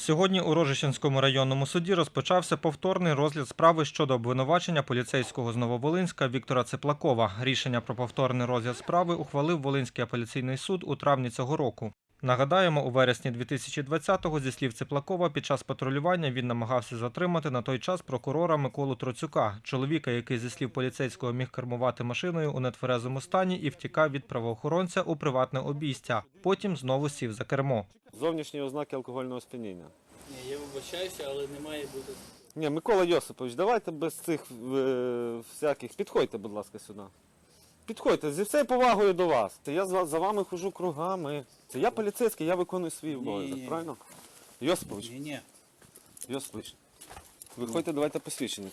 Сьогодні у Рожищенському районному суді розпочався повторний розгляд справи щодо обвинувачення поліцейського з Нововолинська Віктора Цеплакова. Рішення про повторний розгляд справи ухвалив Волинський апеляційний суд у травні цього року. Нагадаємо, у вересні 2020-го, зі слів Цеплакова, під час патрулювання він намагався затримати на той час прокурора Миколу Троцюка, чоловіка, який зі слів поліцейського міг кермувати машиною у нетверезому стані і втікав від правоохоронця у приватне обійстя. Потім знову сів за кермо. Зовнішні ознаки алкогольного сп'яніння. Ні, я вибачаюся, але не має бути. Ні, Микола Йосипович, давайте без цих е, всяких. Підходьте, будь ласка, сюди. Підходьте, зі всією повагою до вас. Це я за, за вами хожу кругами. Це я поліцейський, я виконую свій обов'язок, правильно? Йосипович, Ні, ні. Йосипович, виходьте, давайте посвідчення.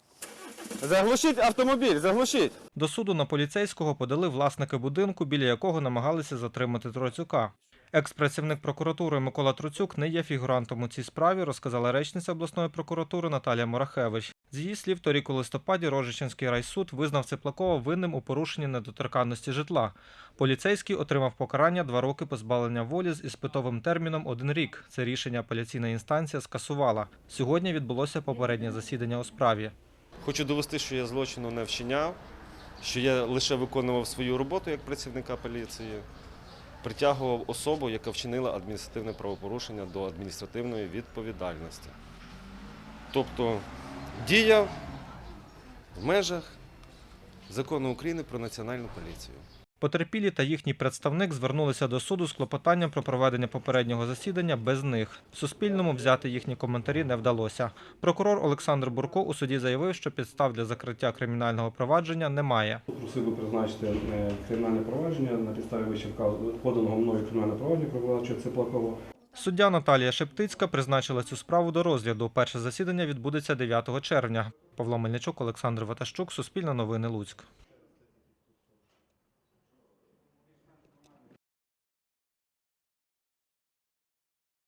Заглушіть автомобіль, заглушіть! До суду на поліцейського подали власники будинку, біля якого намагалися затримати Троцюка. Екс-працівник прокуратури Микола Троцюк не є фігурантом у цій справі, розказала речниця обласної прокуратури Наталія Морахевич. З її слів, торік у листопаді Рожичинський райсуд визнав Цеплакова винним у порушенні недоторканності житла. Поліцейський отримав покарання два роки позбавлення волі з іспитовим терміном один рік. Це рішення апеляційна інстанція скасувала. Сьогодні відбулося попереднє засідання у справі. Хочу довести, що я злочину не вчиняв, що я лише виконував свою роботу як працівника поліції, притягував особу, яка вчинила адміністративне правопорушення до адміністративної відповідальності. Тобто діяв в межах закону України про національну поліцію. Потерпілі та їхній представник звернулися до суду з клопотанням про проведення попереднього засідання без них. Суспільному взяти їхні коментарі не вдалося. Прокурор Олександр Бурко у суді заявив, що підстав для закриття кримінального провадження немає. Просив би призначити е, кримінальне провадження на підставі вище вказу- поданого мною кримінальне провадження про виконавчого Цеплакова. Суддя Наталія Шептицька призначила цю справу до розгляду. Перше засідання відбудеться 9 червня. Павло Мельничук, Олександр Ватащук, Суспільне новини Луцьк.